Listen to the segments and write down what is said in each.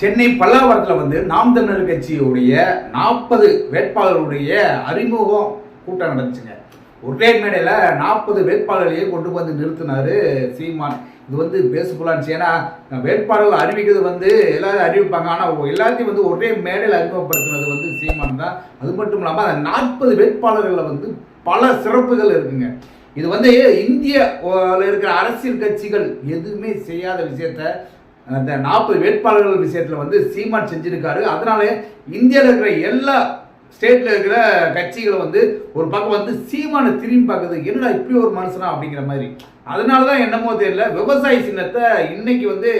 சென்னை பல்லாவரத்தில் வந்து நாம் தமிழர் கட்சியுடைய நாற்பது வேட்பாளருடைய அறிமுகம் கூட்டம் நடந்துச்சுங்க. ஒரே மேடையில் நாற்பது வேட்பாளர்களையும் கொண்டு வந்து நிறுத்தினார் சீமான். இது வந்து பேசுபுலான்னு ஏன்னா வேட்பாளர்கள் அறிவிக்கிறது வந்து எல்லாரும் அறிவிப்பாங்க. ஆனால் எல்லாத்தையும் வந்து ஒரே மேடையில் அறிமுகப்படுத்தினது வந்து சீமான் தான். அது மட்டும் இல்லாமல் அந்த நாற்பது வேட்பாளர்களில் வந்து பல சிறப்புகள் இருக்குங்க. இது வந்து இந்திய இருக்கிற அரசியல் கட்சிகள் எதுவுமே செய்யாத விஷயத்த அந்த நாற்பது வேட்பாளர்கள் விஷயத்தில் வந்து சீமான் செஞ்சிருக்காரு. அதனாலே இந்தியாவில் இருக்கிற எல்லா ஸ்டேட்டில் இருக்கிற கட்சிகளை வந்து ஒரு பக்கம் வந்து சீமானை திரும்பி பார்க்குது. என்னடா இப்படி ஒரு மனுஷனா அப்படிங்கிற மாதிரி. அதனால தான் என்னமோ தெரியல விவசாய சின்னத்தை இன்னைக்கு வந்து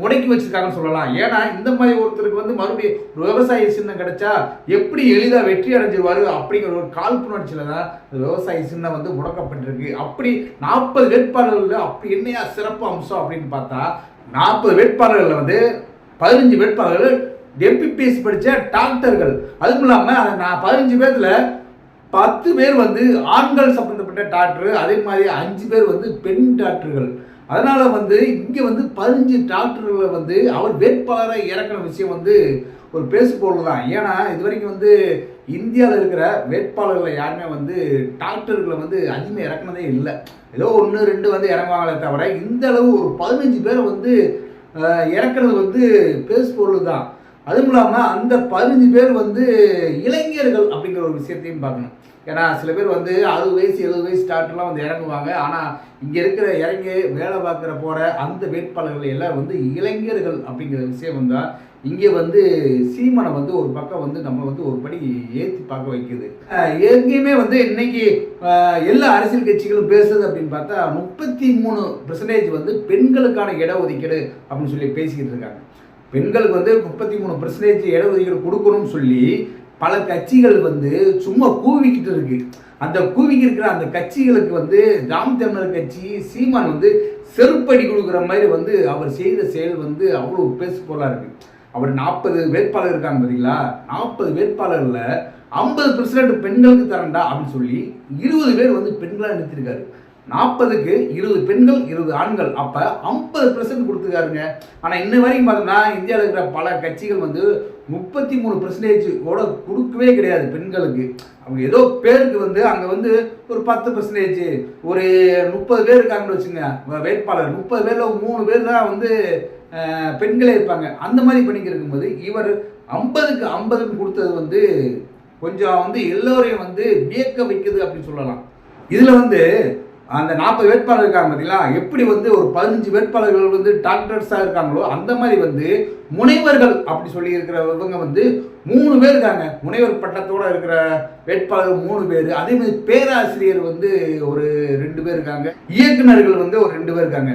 முடக்கி வச்சிருக்காங்கன்னு சொல்லலாம். ஏன்னா இந்த மாதிரி ஒருத்தருக்கு வந்து மறுபடியும் ஒரு விவசாய சின்னம் கிடைச்சா எப்படி எளிதாக வெற்றி அடைஞ்சிருவாரு அப்படிங்கிற ஒரு காழ்ப்புணர்ச்சியில் தான் இந்த விவசாய சின்னம் வந்து முடக்கப்பட்டிருக்கு. அப்படி நாற்பது வேட்பாளர்கள் அப்படி என்னையா சிறப்பு அம்சம் அப்படின்னு பார்த்தா நாற்பது வேட்பாளர்களில் வந்து பதினஞ்சு வேட்பாளர்கள் எம்பிபிஎஸ் படித்த டாக்டர்கள். அதுவும் இல்லாமல் நான் பதினஞ்சு பேர்த்தில் பத்து பேர் வந்து ஆண்கள் சம்மந்தப்பட்ட டாக்டர் அதே மாதிரி அஞ்சு பேர் வந்து பெண் டாக்டர்கள். அதனால் வந்து இங்கே வந்து பதினஞ்சு டாக்டர்களை வந்து அவர் வேட்பாளரை இறக்கிற விஷயம் வந்து ஒரு பேசுபொருள் தான் ஏன்னா இது வரைக்கும் வந்து இந்தியாவில் இருக்கிற வேட்பாளர்களை யாருமே வந்து டாக்டர்களை வந்து அதிகமாக இறக்குனதே இல்லை. ஏதோ ஒன்று ரெண்டு வந்து இறங்குவாங்களே தவிர இந்த அளவு ஒரு பதினஞ்சு பேரை வந்து இறக்குறது வந்து பேசு பொருள் தான். அதுவும் இல்லாமல் அந்த பதினஞ்சு பேர் வந்து இளைஞர்கள் அப்படிங்கிற ஒரு விஷயத்தையும் பார்க்கணும். ஏன்னா சில பேர் வந்து அறுபது வயசு எழுபது வயசு டாக்டர்லாம் வந்து இறங்குவாங்க. ஆனால் இங்கே இருக்கிற இறங்கி வேலை பார்க்குற போகிற அந்த வேட்பாளர்கள் எல்லாம் வந்து இளைஞர்கள் அப்படிங்கிற விஷயம் வந்தால் இங்கே வந்து சீமனை வந்து ஒரு பக்கம் வந்து நம்ம வந்து ஒரு படி ஏற்றி பார்க்க வைக்குது. எங்கேயுமே வந்து இன்னைக்கு எல்லா அரசியல் கட்சிகளும் பேசுறது அப்படின்னு பார்த்தா முப்பத்தி மூணு பெர்சன்டேஜ் வந்து பெண்களுக்கான இடஒதுக்கீடு அப்படின்னு சொல்லி பேசிக்கிட்டு இருக்காங்க. பெண்களுக்கு வந்து முப்பத்தி மூணு பெர்சன்டேஜ் இடஒதுக்கீடு கொடுக்கணும்னு சொல்லி பல கட்சிகள் வந்து சும்மா கூவிக்கிட்டு இருக்கு. அந்த கூவிக்கு இருக்கிற அந்த கட்சிகளுக்கு வந்து ராம் தமிழர் கட்சி சீமான் வந்து செருப்படி கொடுக்குற மாதிரி வந்து அவர் செய்த செயல் வந்து அவ்வளோ பேசு போலா இருக்குது அவர் நாற்பது வேட்பாளர் இருக்காங்க பார்த்தீங்களா நாற்பது வேட்பாளர்ல ஐம்பது பெர்சன்ட் பெண்களுக்கு தரண்டா அப்படின்னு சொல்லி இருபது பேர் வந்து பெண்களாக நிறுத்திருக்காரு. நாற்பதுக்கு இருபது பெண்கள் இருபது ஆண்கள். அப்போ ஐம்பது பெர்சன்ட் கொடுத்துருக்காருங்க. ஆனால் இன்ன வரைக்கும் பார்த்தோம்னா இந்தியாவில் இருக்கிற பல கட்சிகள் வந்து முப்பத்தி மூணு பர்சன்டேஜ் கூட கொடுக்கவே கிடையாது பெண்களுக்கு. அவங்க ஏதோ பேருக்கு வந்து அங்கே வந்து ஒரு பத்து பர்சன்டேஜ் ஒரு முப்பது பேர் இருக்காங்கன்னு வச்சுங்க வேட்பாளர். முப்பது பேரில் மூணு பேர் தான் வந்து பெண்களே இருப்பாங்க. அந்த மாதிரி பண்ணிக்க இருக்கும்போது இவர் ஐம்பதுக்கு ஐம்பதுக்கு கொடுத்தது வந்து கொஞ்சம் வந்து எல்லோரையும் வந்து வியக்க வைக்குது அப்படின்னு சொல்லலாம். இதில் வந்து அந்த நாற்பது வேட்பாளர் இருக்காங்க பார்த்தீங்களா எப்படி வந்து ஒரு பதினஞ்சு வேட்பாளர்கள் வந்து டாக்டர்ஸாக இருக்காங்களோ அந்த மாதிரி வந்து முனைவர்கள் அப்படி சொல்லி இருக்கிறவங்க வந்து மூணு பேர் இருக்காங்க. முனைவர் பட்டத்தோட இருக்கிற வேட்பாளர் மூணு பேர். அதே மாதிரி பேராசிரியர் வந்து ஒரு ரெண்டு பேர் இருக்காங்க. இயக்குனர்கள் வந்து ஒரு ரெண்டு பேர் இருக்காங்க.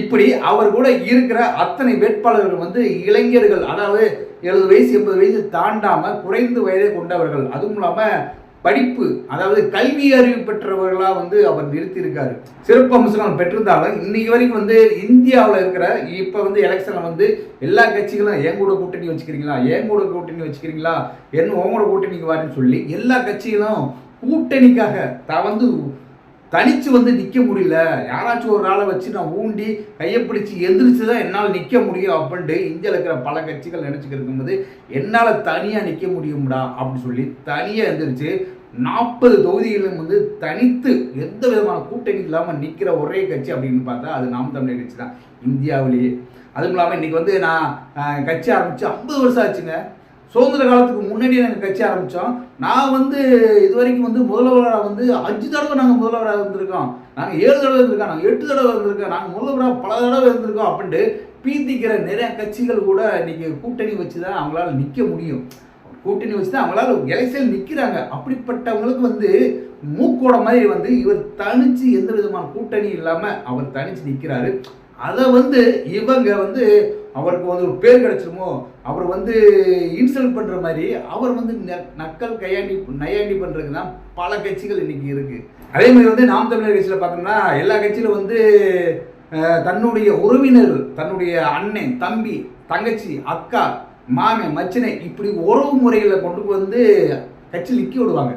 இப்படி அவர் கூட இருக்கிற அத்தனை வேட்பாளர்கள் வந்து இளைஞர்கள் அதாவது எழுபது வயசு எண்பது வயசு தாண்டாமல் குறைந்த வயதை கொண்டவர்கள். அதுவும் இல்லாமல் படிப்பு அதாவது கல்வி அறிவு பெற்றவர்களாக வந்து அவர் நிறுத்தியிருக்காரு. சிறப்பு அம்சங்கள் பெற்றிருந்தாலும் இன்னைக்கு வரைக்கும் வந்து இந்தியாவில் இருக்கிற இப்போ வந்து எலெக்ஷனில் வந்து எல்லா கட்சிகளும் என் கூட கூட்டணி வச்சுக்கிறீங்களா? என் கூட கூட்டணி வச்சுக்கிறீங்களா? என்ன உங்களோட கூட்டணிக்கு வாருன்னு சொல்லி எல்லா கட்சிகளும் கூட்டணிக்காக தான் வந்து தனிச்சு வந்து நிற்க முடியல. யாராச்சும் ஒரு ஆளை வச்சு நான் ஊண்டி கையை பிடிச்சி எந்திரிச்சு தான் என்னால் நிற்க முடியும் அப்படின்ட்டு இந்தியாவில் இருக்கிற பல கட்சிகள் நினச்சிக்கிட்டு இருக்கும்போது என்னால் தனியாக நிற்க முடியும்டா அப்படின்னு சொல்லி தனியாக எந்திரிச்சு நாற்பது தொகுதிகளிலும் வந்து தனித்து எந்த விதமான கூட்டணி இல்லாமல் நிற்கிற ஒரே கட்சி அப்படின்னு பார்த்தா அது நாம் தமிழர் கட்சி தான் இந்தியாவிலேயே. அதுவும் இல்லாமல் இன்றைக்கி வந்து நான் கட்சி ஆரம்பித்து ஐம்பது வருஷம் ஆச்சுங்க. சுதந்திர காலத்துக்கு முன்னாடியே நாங்கள் கட்சி ஆரம்பித்தோம் நான் வந்து இது வரைக்கும் வந்து முதல்வராக வந்து அஞ்சு தடவை நாங்கள் முதல்வராக இருந்திருக்கோம். நாங்கள் ஏழு தடவை இருந்திருக்கோம் நாங்கள் எட்டு தடவை இருந்திருக்கோம் நாங்கள் முதல்வராக பல தடவை இருந்திருக்கோம் அப்படின்ட்டு பீத்திக்கிற நிறைய கட்சிகள் கூட நீங்கள் கூட்டணி வச்சு தான் அவங்களால நிற்க முடியும். கூட்டணி வச்சு தான் அவங்களால எலெக்ஷன் நிற்கிறாங்க அப்படிப்பட்டவங்களுக்கு வந்து மூக்கோட மாதிரி வந்து இவர் தனிச்சு எந்த விதமான கூட்டணி இல்லாமல் அவர் தனிச்சு நிற்கிறாரு அதை வந்து இவங்க வந்து அவருக்கு வந்து ஒரு பேர் கிடைச்சிருமோ அவர் வந்து இன்சல்ட் பண்ணுற மாதிரி அவர் வந்து நக்கல் கையாண்டி நையாண்டி பண்ணுறதுக்கு தான் பல கட்சிகள் இன்றைக்கி இருக்குது அதே மாதிரி வந்து நாம் தமிழர் கட்சியில் பார்த்தோம்னா எல்லா கட்சியிலும் வந்து தன்னுடைய உறவினர் தன்னுடைய அண்ணன் தம்பி தங்கச்சி அக்கா மாமன் மச்சினை இப்படி உறவு முறைகளை கொண்டு வந்து கட்சி நிற்க விடுவாங்க.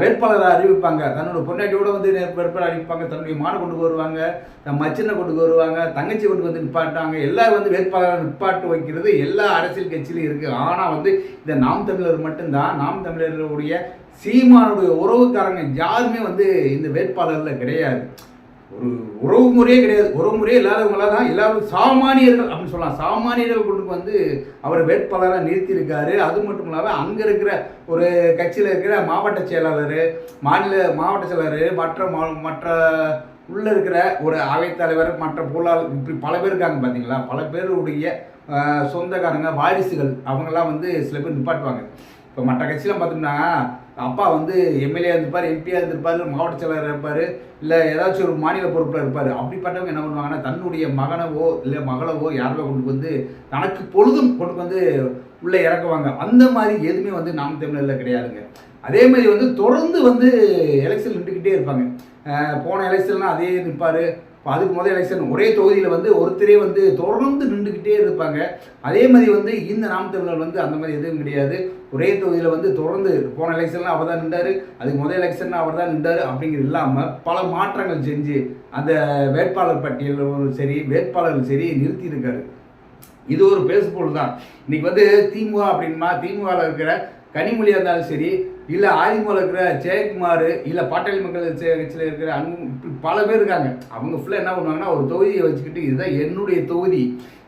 வேட்பாளராக அறிவிப்பாங்க. தன்னோட பொண்டாட்டியோட வந்து வேட்பாளர் அறிவிப்பாங்க. தன்னுடைய மானை கொண்டு வருவாங்க. தன் மச்சினை கொண்டு வருவாங்க. தங்கச்சி கொண்டு வந்து நிப்பாட்டாங்க எல்லாரும் வந்து வேட்பாளராக நிப்பாட்டு வைக்கிறது எல்லா அரசியல் கட்சியிலும் இருக்குது ஆனால் வந்து இந்த நாம் தமிழர் மட்டும்தான். நாம் தமிழர்களுடைய சீமானுடைய உறவுக்காரங்க யாருமே வந்து இந்த வேட்பாளரில் கிடையாது. ஒரு உறவு முறையே கிடையாது. உறவு முறையே இல்லாதவங்களா தான் எல்லாரும் சாமானியர்கள் அப்படின்னு சொல்லலாம். சாமானியர்கள் கொண்டு வந்து அவர் வேட்பாளராக நிறுத்தியிருக்காரு. அது மட்டும் இல்லாமல் அங்கே இருக்கிற ஒரு கட்சியில் இருக்கிற மாவட்ட செயலாளர் மாநில மாவட்ட செயலாளர் மற்ற மா- மற்ற உள்ளே இருக்கிற ஒரு அவைத்தலைவர் மற்ற பொருளாளர் இப்படி பல பேர் இருக்காங்க பார்த்தீங்களா பல பேருடைய சொந்தக்காரங்க வாரிசுகள் அவங்கெல்லாம் வந்து சில பேர் நிப்பாட்டுவாங்க. இப்போ மற்ற கட்சியெலாம் பார்த்தோம்னா அப்பா வந்து எம்எல்ஏ இருந்திருப்பார் எம்பியாக இருந்திருப்பார் மாவட்ட செயலாளர் இருப்பார் இல்லை ஏதாச்சும் ஒரு மாநில பொறுப்பில் இருப்பார். அப்படிப்பட்டவங்க என்ன பண்ணுவாங்கன்னா தன்னுடைய மகனவோ இல்லை மகளவோ யாரோ கொண்டு வந்து தனக்கு பொழுதும் கொண்டு வந்து உள்ளே இறக்குவாங்க. அந்த மாதிரி எதுவுமே வந்து நாம் தமிழரில் கிடையாதுங்க. அதே மாதிரி வந்து தொடர்ந்து வந்து எலெக்ஷன் நின்றுக்கிட்டே இருப்பாங்க. போன எலெக்ஷன்லாம் அதே நிற்பார் இப்போ அதுக்கு முதல் எலெக்ஷன் ஒரே தொகுதியில் வந்து ஒருத்தரே வந்து தொடர்ந்து நின்றுக்கிட்டே இருப்பாங்க. அதே மாதிரி வந்து இந்த நாம் தமிழர் வந்து அந்த மாதிரி எதுவும் கிடையாது. ஒரே தொகுதியில் வந்து தொடர்ந்து போன எலெக்ஷன்லாம் அவர் தான் நின்றாரு. அதுக்கு முதல் எலெக்ஷன் அவர் தான் நின்றாரு அப்படிங்கிறது இல்லாமல் பல மாற்றங்கள் செஞ்சு அந்த வேட்பாளர் பட்டியலும் சரி வேட்பாளர்கள் சரி நிறுத்தியிருக்காரு. இது ஒரு பேசுபொருள் தான். இன்னைக்கு வந்து திமுக அப்படின்னா திமுகவில் இருக்கிற கனிமொழியாக இருந்தாலும் சரி இல்லை ஆதிமுகவில் இருக்கிற ஜெயக்குமார் இல்லை பாட்டாளி மக்கள் கட்சியில் இருக்கிற அன்பு பல பேர் இருக்காங்க. அவங்க ஃபுல்லாக என்ன பண்ணுவாங்கன்னா ஒரு தொகுதியை வச்சுக்கிட்டு இதுதான் என்னுடைய தொகுதி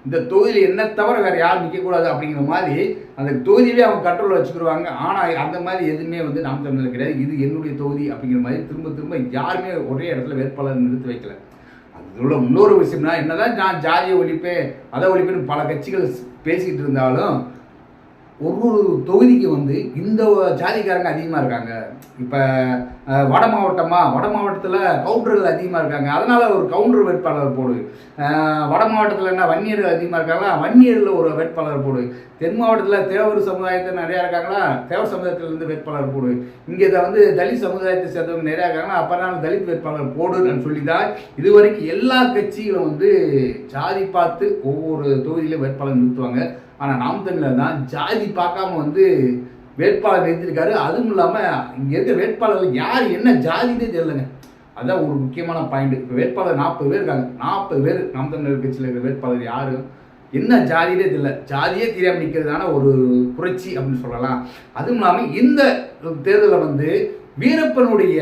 இந்த தொகுதியில் என்ன தவிர வேறு யாரும் நிற்கக்கூடாது அப்படிங்கிற மாதிரி அந்த தொகுதியிலே அவங்க கண்ட்ரோலில் வச்சுக்கிடுவாங்க ஆனால் அந்த மாதிரி எதுவுமே வந்து நாம் தமிழர் கிடையாது. இது என்னுடைய தொகுதி அப்படிங்கிற மாதிரி திரும்ப திரும்ப யாருமே ஒரே இடத்துல வேட்பாளர் நிறுத்தி வைக்கல. அதில் உள்ள இன்னொரு விஷயம்னா என்னதான் நான் ஜாதியை ஒழிப்பேன் அதை ஒழிப்பேன்னு பல கட்சிகள் பேசிக்கிட்டு இருந்தாலும் ஒவ்வொரு தொகுதிக்கு வந்து இந்த ஜாதிக்காரங்க அதிகமாக இருக்காங்க. இப்போ வட மாவட்டமாக வட மாவட்டத்தில் கவுண்டர்கள் அதிகமாக இருக்காங்க. அதனால் ஒரு கவுண்டர் வேட்பாளர் போடு. வட மாவட்டத்தில் என்ன வன்னியர்கள் அதிகமாக இருக்காங்களா? வன்னியரில் ஒரு வேட்பாளர் போடு. தென் மாவட்டத்தில் தேவர் சமுதாயத்தில் நிறையா இருக்காங்களா? தேவர் சமுதாயத்திலேருந்து வேட்பாளர் போடு. இங்கே இதை வந்து தலித் சமுதாயத்தை சேர்ந்தவங்க நிறையா இருக்காங்களா? அப்போ தலித் வேட்பாளர் போடுன்னு சொல்லி தான் இதுவரைக்கும் எல்லா கட்சிகளும் வந்து ஜாதி பார்த்து ஒவ்வொரு தொகுதியிலும் வேட்பாளர் நிறுத்துவாங்க. ஆனால் நாம் தமிழர் தான் ஜாதி பார்க்காம வந்து வேட்பாளர் நிறுத்திருக்காரு அதுவும் இல்லாமல் இங்கே இருக்க வேட்பாளர்கள் யார் என்ன ஜாதினே தெரியலங்க. அதுதான் ஒரு முக்கியமான பாயிண்ட் இப்போ வேட்பாளர் நாற்பது பேர் இருக்காங்க. நாற்பது பேர் நாம் தமிழர் கட்சியில் இருக்கிற வேட்பாளர் யார்? என்ன ஜாதியே தெரியல. ஜாதியே தெரியாமல் நிற்கிறதான ஒரு புரட்சி அப்படின்னு சொல்லலாம். அதுவும் இல்லாமல் இந்த தேர்தலில் வந்து வீரப்பனுடைய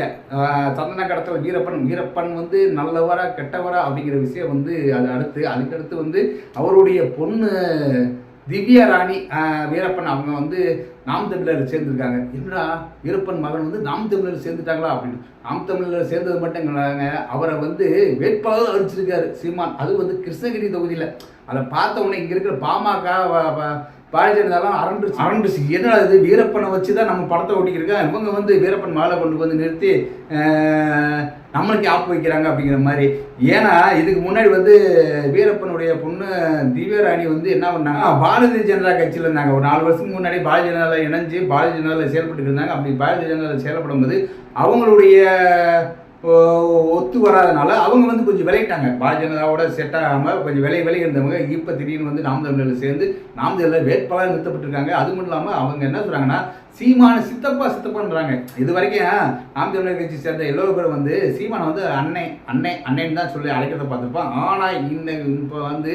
சந்தன கடத்தல் வீரப்பன் வீரப்பன் வந்து நல்லவரா கெட்டவரா அப்படிங்கிற விஷயம் வந்து அது அடுத்து அதுக்கடுத்து வந்து அவருடைய பொண்ணு திவ்யா ராணி வீரப்பன் அவங்க வந்து நாம் தமிழர் சேர்ந்துருக்காங்க. என்னடா வீரப்பன் மகன் வந்து நாம் தமிழர் சேர்ந்துட்டாங்களா அப்படின்னு. நாம் தமிழர் சேர்ந்தது மட்டும் இல்லைங்க அவரை வந்து வேட்பாளர் அடிச்சிருக்காரு சீமான். அது வந்து கிருஷ்ணகிரி தொகுதியில். அதை பார்த்த உடனே இங்கே இருக்கிற பாமக பாரதிய ஜனதாலாம் அரண்டுச்சு அரண்டுச்சு என்னடா இது? வீரப்பனை வச்சு தான் நம்ம படத்தை ஓட்டிக்கிருக்கோம் இவங்க வந்து வீரப்பன் மாலை கொண்டு வந்து நிறுத்தி நம்மளுக்கு ஆப்பு வைக்கிறாங்க அப்படிங்கிற மாதிரி. ஏன்னா இதுக்கு முன்னாடி வந்து வீரப்பனுடைய பொண்ணு திவ்யராணி வந்து என்ன பண்ணாங்க? பாரதிய ஜனதா கட்சியில் இருந்தாங்க. ஒரு நாலு வருஷத்துக்கு முன்னாடி பாரதிய ஜனதாவில் இணைஞ்சு பாரதிய ஜனதாவில் செயல்பட்டு இருந்தாங்க. அப்படி பாரதிய ஜனதாவில் செயல்படும் போது அவங்களுடைய ஒத்து வராதனால அவங்க வந்து கொஞ்சம் விளையிட்டாங்க பாரதிய ஜனதாவோட செட் ஆகாமல் கொஞ்சம் விலை விலை இருந்தவங்க இப்போ திடீர்னு வந்து நாம் தமிழரில் சேர்ந்து நாம் தமிழர் வேட்பாளர் நிறுத்தப்பட்டிருக்காங்க. அது மட்டும் இல்லாமல் அவங்க என்ன சொல்கிறாங்கன்னா சீமான சித்தப்பா சித்தப்பான்றாங்க. இது வரைக்கும் நாம் தமிழர் கட்சி சேர்ந்த எல்லோரும் பேர் வந்து சீமானை வந்து அன்னை அன்னை அன்னைன்னு தான் சொல்லி அழைக்கிறத பார்த்துருப்பான் ஆனால் இந்த இப்போ வந்து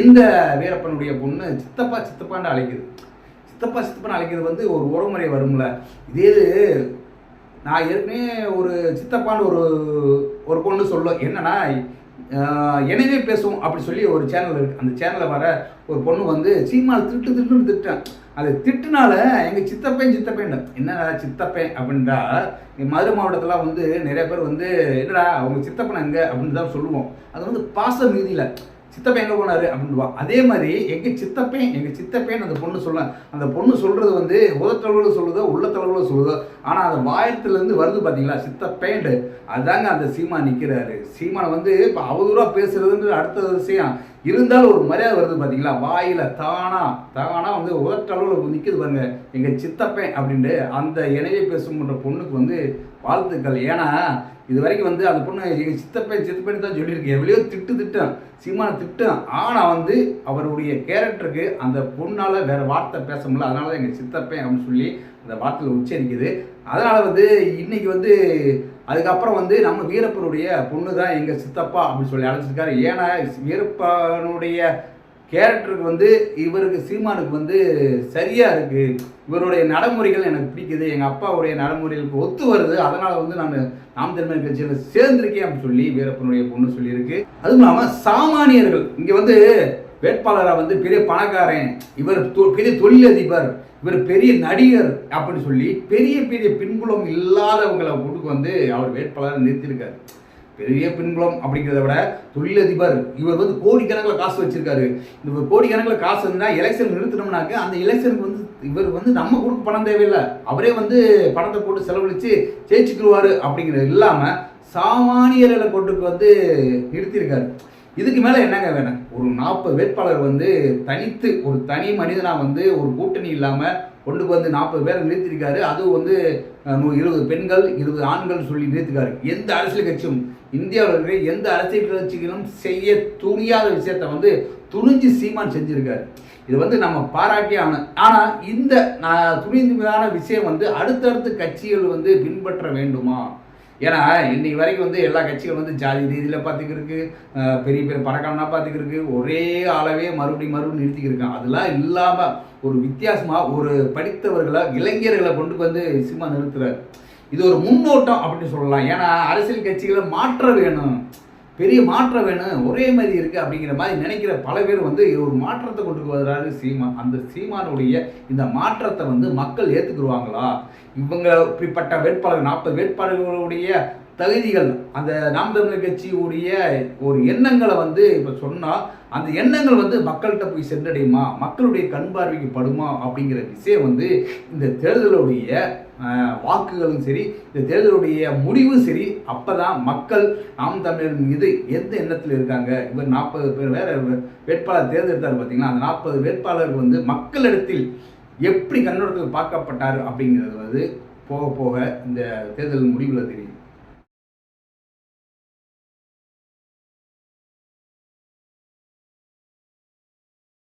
இந்த வீரப்பனுடைய பொண்ணு சித்தப்பா சித்தப்பான்னு அழைக்குது. சித்தப்பா சித்தப்பான்னு அழைக்கிறது வந்து ஒரு உறவுமுறை வரும்ல. இதே நான் ஏற்கனவே ஒரு சித்தப்பான்னு ஒரு ஒரு பொண்ணு சொல்லும். என்னன்னா எனவே பேசுவோம் அப்படி சொல்லி ஒரு சேனல் இருக்கு. அந்த சேனலில் வர ஒரு பொண்ணு வந்து சீமான் திட்டு திட்டுன்னு திட்டேன் அது திட்டுனால எங்கள் சித்தப்பேன் சித்தப்பேன் என்னடா சித்தப்பேன் அப்படின்றா மதுரை மாவட்டத்தில் வந்து நிறைய பேர் வந்து என்னடா அவங்க சித்தப்பன் எங்க அப்படின்னு தான் சொல்லுவோம். அது வந்து பாச மீதியில். சித்தப்பன் எங்கே போனார்? அப்படின்வா அதே மாதிரி எங்கள் சித்தப்பேன் எங்கள் சித்தப்பேன் அந்த பொண்ணு சொல்ல அந்த பொண்ணு சொல்கிறது வந்து உதத்தளவில் சொல்லுதோ உள்ளத்தளவில் சொல்லுதோ ஆனால் அந்த வாயத்துலேருந்து வருது பார்த்தீங்களா சித்தப்பேண்டு அதாங்க அந்த சீமா நிற்கிறாரு சீமானை வந்து இப்போ அவதூறாக பேசுறதுன்ற அடுத்த விஷயம். இருந்தாலும் ஒரு மரியாதை வருது பார்த்தீங்களா வாயில் தானா தானா வந்து உதட்டளவில் நிற்குது பாருங்க. எங்கள் சித்தப்பேன் அப்படின்ட்டு அந்த இணையை பேசுகின்ற பொண்ணுக்கு வந்து வாழ்த்துக்கள். ஏன்னா இது வரைக்கும் வந்து அந்த பொண்ணு எங்கள் சித்தப்பேன் சித்தப்பேன் தான் சொல்லியிருக்கேன் எவ்வளோ திட்டு திட்டம் சீமான திட்டம் ஆனால் வந்து அவருடைய கேரக்டருக்கு அந்த பொண்ணால் வேறு வார்த்தை பேச முடியல. அதனால தான் எங்கள் சித்தப்பேன் அப்படின்னு சொல்லி அந்த வார்த்தையில் உச்சரிக்குது. அதனால் வந்து இன்றைக்கி வந்து அதுக்கப்புறம் வந்து நம்ம வீரப்பனுடைய பொண்ணு தான் எங்கள் சித்தப்பா அப்படின்னு சொல்லி அழைச்சிருக்காரு. ஏன்னா வீரப்பனுடைய கேரக்டருக்கு வந்து இவருக்கு சீமானுக்கு வந்து சரியாக இருக்குது இவருடைய நடைமுறைகள் எனக்கு பிடிக்குது. எங்கள் அப்பாவுடைய நடைமுறைகளுக்கு ஒத்து வருது. அதனால் வந்து நான் நாம் தமிழர் கட்சியில் சேர்ந்திருக்கேன் அப்படின்னு சொல்லி வீரப்பனுடைய பொண்ணு சொல்லியிருக்கு. அதுவும் இல்லாமல் சாமானியர்கள் இங்கே வந்து வேட்பாளராக வந்து பெரிய பணக்காரன் இவர் தொ- பெரிய தொழிலதிபர் இவர் பெரிய நடிகர் அப்படின்னு சொல்லி பெரிய பெரிய பின்புலம் இல்லாதவங்களை கூட்டுக்கு வந்து அவர் வேட்பாளராக நிறுத்தியிருக்காரு. பெரிய பின்புலம் அப்படிங்கிறத விட தொழிலதிபர் இவர் வந்து கோடிக்கணக்கில் காசு வச்சிருக்காரு. இந்த கோடிக்கணக்கில் காசு இருந்தால் எலெக்ஷன் நிறுத்தினோம்னாக்க அந்த எலெக்ஷனுக்கு வந்து இவர் வந்து நம்ம கொடுக்க பணம் தேவையில்லை. அவரே வந்து பணத்தை போட்டு செலவழித்து ஜெயிச்சுக்கிடுவார் அப்படிங்கிறது இல்லாமல் சாமானியர்களை கொண்டுக்கு வந்து நிறுத்தியிருக்காரு. இதுக்கு மேலே என்னங்க வேணும்? ஒரு நாற்பது வேட்பாளர் வந்து தனித்து ஒரு தனி மனிதனாக வந்து ஒரு கூட்டணி இல்லாமல் கொண்டு வந்து நாற்பது பேரை நிறுத்திருக்காரு. அதுவும் வந்து இருபது பெண்கள் இருபது ஆண்கள் சொல்லி நிறுத்திருக்காரு. எந்த அரசியல் கட்சியும் இந்தியாவில் இருக்கிற எந்த அரசியல் கட்சிகளும் செய்ய துணியாத விஷயத்த வந்து துணிஞ்சு சீமான் செஞ்சுருக்காரு. இது வந்து நம்ம பாராட்டி ஆன ஆனால் இந்த நான் விஷயம் வந்து அடுத்தடுத்த கட்சிகள் வந்து பின்பற்ற வேண்டுமா? ஏன்னா இன்னைக்கு வரைக்கும் வந்து எல்லா கட்சிகளும் வந்து ஜாதி ரீதியில் பார்த்துக்கிருக்கு பெரிய பெரிய பணக்காரனாக பார்த்துக்கிருக்கு ஒரே ஆளவே மறுபடியும் மறுபடியும் நிறுத்திக்கிருக்கான் அதெல்லாம் இல்லாமல் ஒரு வித்தியாசமாக ஒரு படித்தவர்களை இளைஞர்களை கொண்டு வந்து சினிமா நிறுத்துறாரு. இது ஒரு முன்னோட்டம் அப்படின்னு சொல்லலாம். ஏன்னா அரசியல் கட்சிகளை மாற்ற வேணும். பெரிய மாற்றம் வேணும் ஒரே மாதிரி இருக்குது அப்படிங்கிற மாதிரி நினைக்கிற பல பேர் வந்து ஒரு மாற்றத்தை கொண்டு வர்றாரு சீமான் அந்த சீமானுடைய இந்த மாற்றத்தை வந்து மக்கள் ஏற்றுக்குருவாங்களா இவங்க இப்படிப்பட்ட வேட்பாளர் நாற்பது வேட்பாளர்களுடைய தகுதிகள் அந்த நாம் தமிழர் கட்சியுடைய ஒரு எண்ணங்களை வந்து இப்போ சொன்னால் அந்த எண்ணங்கள் வந்து மக்கள்கிட்ட போய் சென்றடையுமா? மக்களுடைய கண் பார்வைக்கு படுமா? அப்படிங்கிற விஷயம் வந்து இந்த தேர்தலுடைய வாக்குகளும் சரி இந்த தேர்தலுடைய முடிவும் சரி அப்பதான் மக்கள் நாம் தமிழர் மீது எந்த எண்ணத்தில் இருக்காங்க? இவர் நாற்பது பேர் வேற வேட்பாளர் தேர்ந்தெடுத்தார் பார்த்தீங்கன்னா அந்த நாற்பது வேட்பாளர்கள் வந்து மக்களிடத்தில் எப்படி கண்ணோட்டத்தில் பார்க்கப்பட்டார் அப்படிங்கிறது வந்து போக போக இந்த தேர்தல் முடிவில் தெரியும்